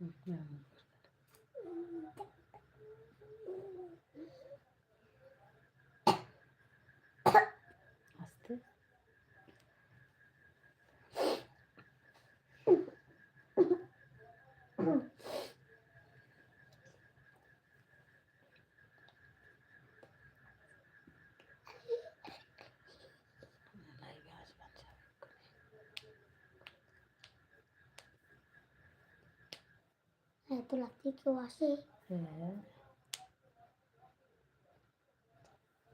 হুম, এরকম। আস্তে এত রাত্রে কেউ আসে। হ্যাঁ।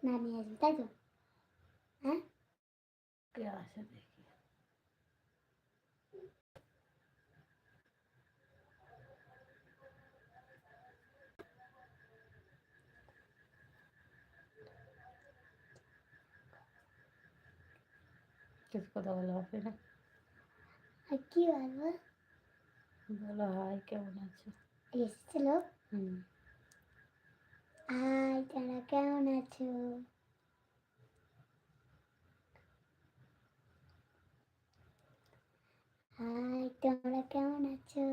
না নিয়ে আসবে তাই তো? হ্যাঁ? কে আসে দেখি। কিছু কথা বলা হবে না? কি বলব? বলো হাই কেমন আছো? এসেছিল? হুম। আয় তারা কেমন আছো? হাই তোমরা কেমন আছো?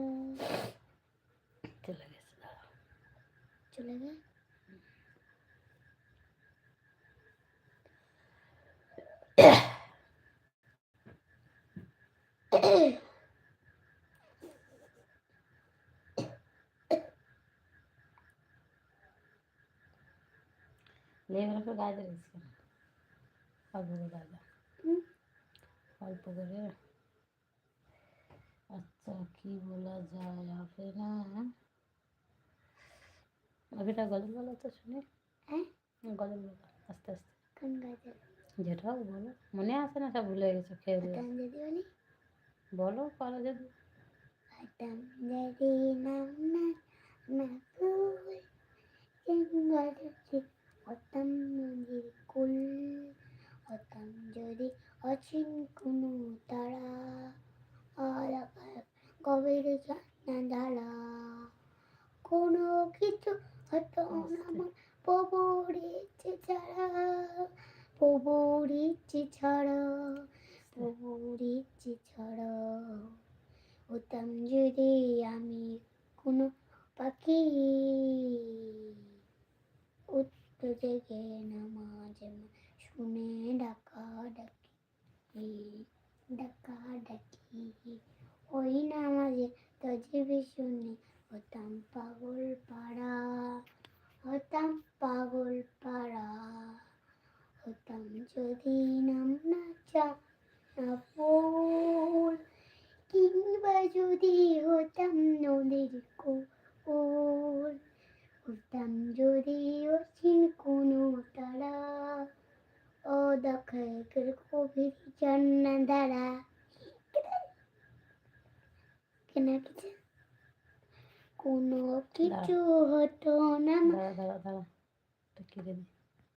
চলে গেছে চলে গে লেবার করে গায়ে কেন অল্প করে হুম? অল্প করে আচ্ছা কি বলা যায় হবে না আবেটা গজল বলো তো শুনি গজল বলো আস্তে আস্তে কোন যেটাও বলো মনে আছে না সব ভুলে গেছো খেয়ে দিয়ে বলি পারো যদি নাম না না ফুল হতাম নদীর কুল হতাম যদি অচিন কোনো তারা গভীর জানা ধারা কোনো কিছু হতো আমার প্রভুর ইচ্ছে ছাড়া প্রভুর ইচ্ছে ছাড়া প্রভুর ইচ্ছে ছাড়া হতাম যদি জেগে নামাজ শুনে ডাকা ডাকি ডাকা ডাকি। ওই নামাজে তজিবি শুনে হতাম পাগল পাড়া হতাম পাগল পাড়া। হতাম যদি নাম না চা না কিংবা যদি হতাম নদীর কুল হতাম যদি অচিন কোনো তারা ও কবির জান্না দ্বারা কেন কিছু? কোনো কিছু হতো না দাঁড়া দাঁড়া দাঁড়া। কেটে দিই